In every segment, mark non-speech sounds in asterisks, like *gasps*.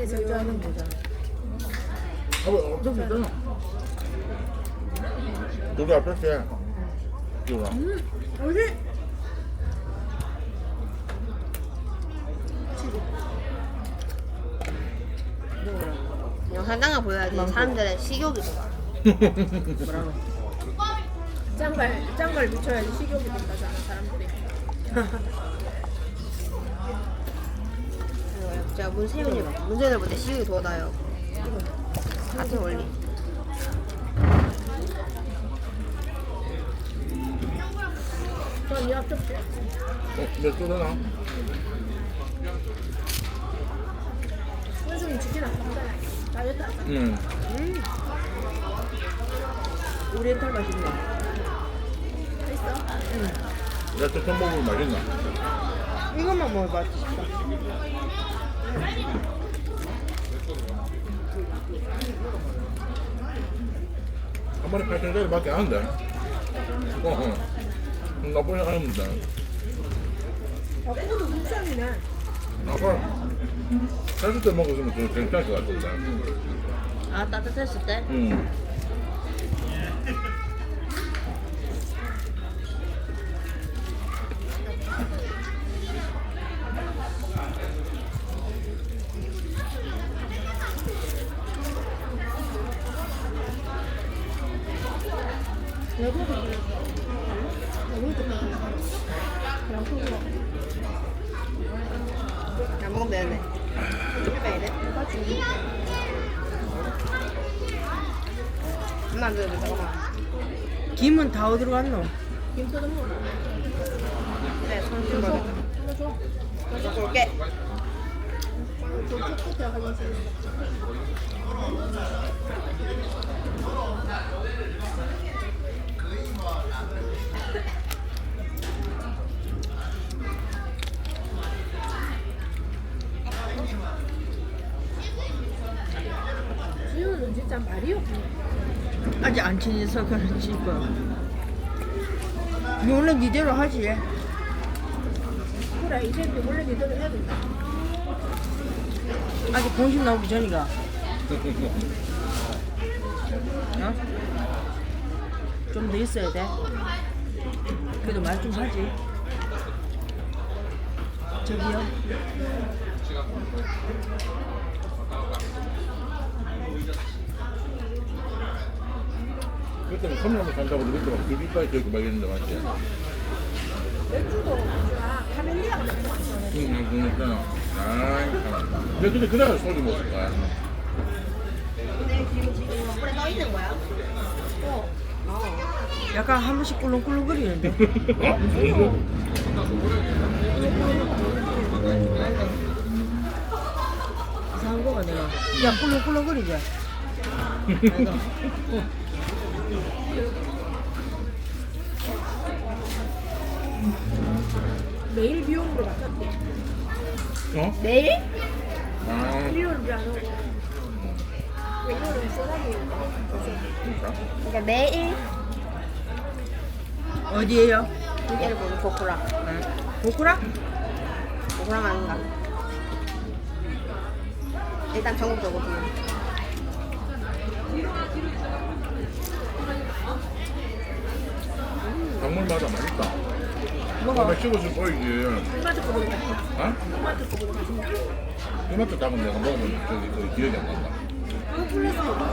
네, 짜는 거잖아. 아, 뭐, 엄청 비싸. 여기 앞에 게 이거. 어디? 영상 보여야지 사람들의 식욕이 돋아. 뭐라고? 짱갈 짱갈 미쳐야지 식욕이 된다잖아 사람들이. *laughs* 제가 문세윤이 봐. 문세윤을 볼때 식욕이 돋아요. 같은 원리. 전이 앞접시. 어, 몇 쏘나? 현수님 치킨 안 먹잖아. 하잖아. 응. 오리엔탈 맛있네. 맛있어? 야채 처음 먹으면 맛있나? 이것만 먹어봐. 진짜. 한 마리 8천짜리밖에 안 돼. 어, 어. 나쁘지 않은데. 아, 그것도 국산이네. 아빠, 살수 때 먹었으면 좀 괜찮을 것 같은데. 아 따뜻했을 때? 응. 안 먹으면 되네. 왜 이래? 엄마 안 줘도 잠깐만. 김은 다 어디로 갔노? 김 뜯어 먹어. 그래 손좀 먹어. 하나 줘. 먹고 올게. 진짜 말이 없네. 아직 안 친해서 그렇지 뭐. 니 원래 니대로 하지. 그래 이제 또 원래 니들은 해야 된다. 아직 공식 나오기 전이가. 어? 좀 더 있어야 돼. 그래도 말 좀 하지. 저기요. 그때는 컵라면 산다고 막 비빔밥이 저렇게 막 있는데 맞지? 마시네. 응, 응, 그렇잖아. 아이, 참. 근데 근데 그날 소주 먹을 거야. 약간 한 번씩 꿀렁꿀렁거리는데. *laughs* 이상한 거가 내가. 야 꿀렁꿀렁거리지. *laughs* 매일 비용으로 바꿨대. 어? 내일? 아, 비용을 안 소나기? 그러니까 매일 어디에요? 얘를 보는 보쿠라. 보쿠라? 보쿠라 아닌가? 일단 전국적으로. 작물마다 맛있다. 뭐가? 몇 씹어서 보이지. 이마트 거보다 맛있어. 어? 이마트 거보다 맛있네. 토마토 작은 내가 먹으면 저기 그 기억이 안 난다. 홈플러스 거보다.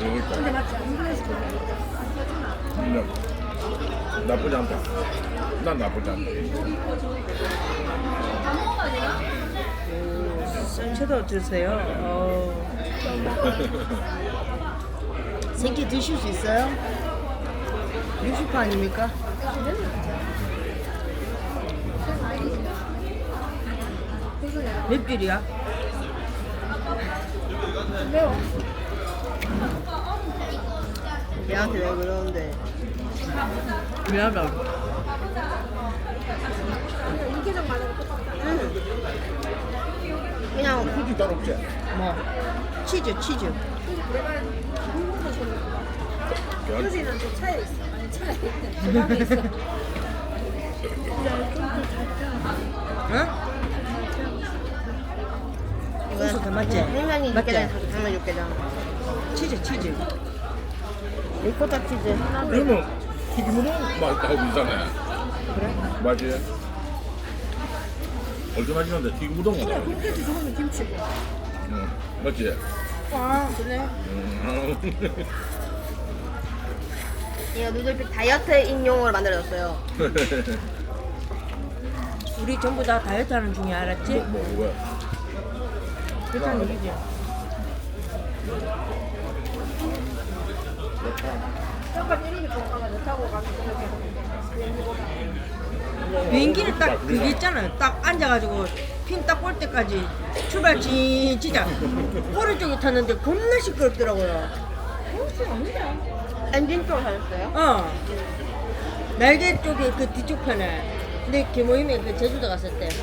여기 있다. 근데 맞지? 홈플러스 거보다. 근데 나쁘지 않다. 난 나쁘지 않다. 쌤채도 드세요. 어. *laughs* 생기 드실 수 있어요? 60파 아닙니까? 몇 빌이야? 매워. 얘한테 왜 그러는데? 미안하다. 그냥 굳이 따로 없지? 뭐? 치즈, 치즈. 효진은 좀 차에 있어. 아니 차에 주방에 있어. 근데 좀더 잘 짜. 응? 맞지? 생명이 맞지? 육개장. 생명 육개장. 치즈 치즈. 리코타 치즈 하나. 그러면 튀김으로 맛있다고 비싸네. 그래? 맞지? 얼큰하지는데 튀김 우동 그래 먹어. 그렇게 좋으면 김치고 응. 맞지? 아 그래? 음. 이거 누들빛 다이어트 인용으로 만들어졌어요. *laughs* 우리 전부 다 다이어트 하는 중에 알았지? 뭐 뭐야? 그렇다는 얘기지. 잠깐 이렇게 건강가 좋다고 가서 비행기는 딱 그게 있잖아요. 딱 앉아가지고 핀딱꼴 때까지 출발 진 진짜 오른쪽에 탔는데 겁나 시끄럽더라고요. 엔진 쪽으로 사셨어요? 어. 날개 쪽에 그 뒤쪽 편에. 근데 개모임에 그 제주도 갔을 때 *gasps*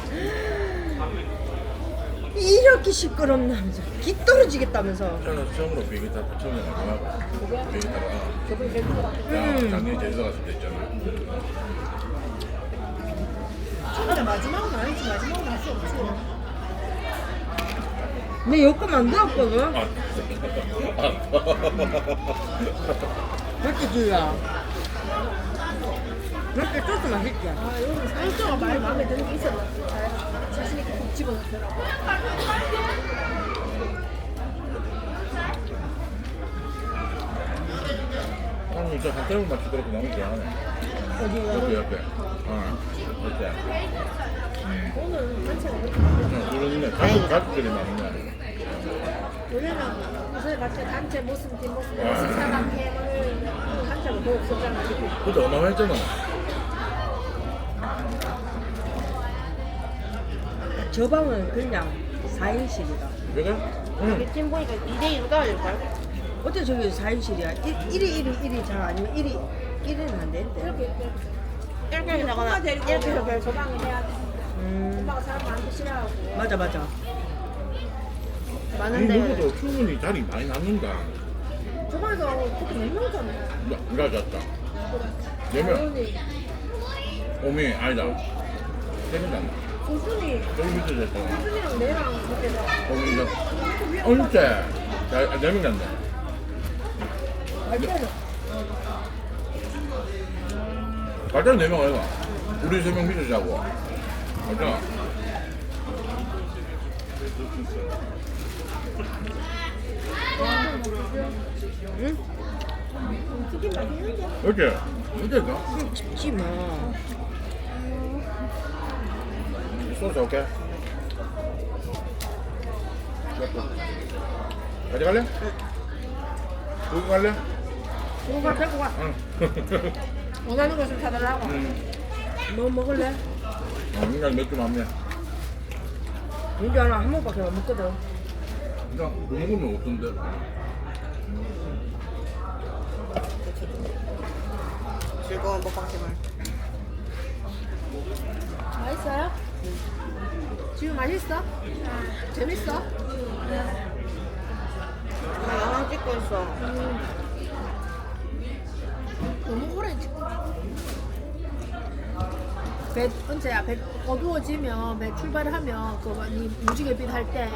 이렇게 시끄럽나면서 기 떨어지겠다면서. 저는 처음으로 비행기 타고 처음에 마지막으로 비행기 타고 음. 작년에 제주도 갔을 때 있잖아. 때 마지막은 아니지 마지막은 할 수 없지 내 여권 만들었거든. 아, 아, 그렇게 주야. 그렇게 소스 맛있지. 아 여기 살쪄가 많이 마음에 드는 게 있었나 잘 자신 있게 콕 집어넣더라고 아니 저 한테만 맞추 그렇게 너무 좋아하네. 어디 옆에 옆에. 어, 어때? 오늘 단체가 그렇게 응, 그러네. 가족 가족들이 많네. 우리는 무슨 같이 단체 무슨 무슨 사람 해을 단체가 더 없었잖아 그때 어마어마했잖아. 저 방은 그냥 4인실이다. 그래? 응. 팀 보니까 2대2로 떨어질걸? 어때 저기 4인실이야? 1위 1위 1위 잘 아니면 1위 1위는 안 되는데. 이렇게 이렇게 이렇게 해서 엄마 하거나 데리고 이렇게 해서 이렇게 소방을 해야 돼음 엄마가 사람 많기 싫어하고 맞아 맞아. 이 많은데 누구도 충분히 자리 많이 남는다. 저번에도 그때 몇 명이잖아 나 잤다. 네 명. 소순이 오미 아니다. 세명 잤나? 소순이 저기 밑에 잤잖아. 소순이랑 내랑 그렇게 오미 잤. 언제? 자, 네명 잤네. 갈 때는 네명 아이가. 우리 세 명 밑에 자고. 맞잖아. 응? 맛있는데 어째? 언제가? 쉽지 뭐. 소스. 가져갈래? 두고 갈래? 그거 가 데리고 가 응. 원하는 것을 사달라고 응. 뭐 먹을래? 어, 그냥 맥주 맘네. 민주 하나 한 번밖에 못 먹거든. 그냥 뭐 먹으면 없던데. 즐거운 먹방 생활 맛있어요? 지금 맛있어? 재밌어? 나 영상 찍고 있어 너무 오래 찍고 배 언제야 배 어두워지면 배 출발하면 그니 무지개빛 할때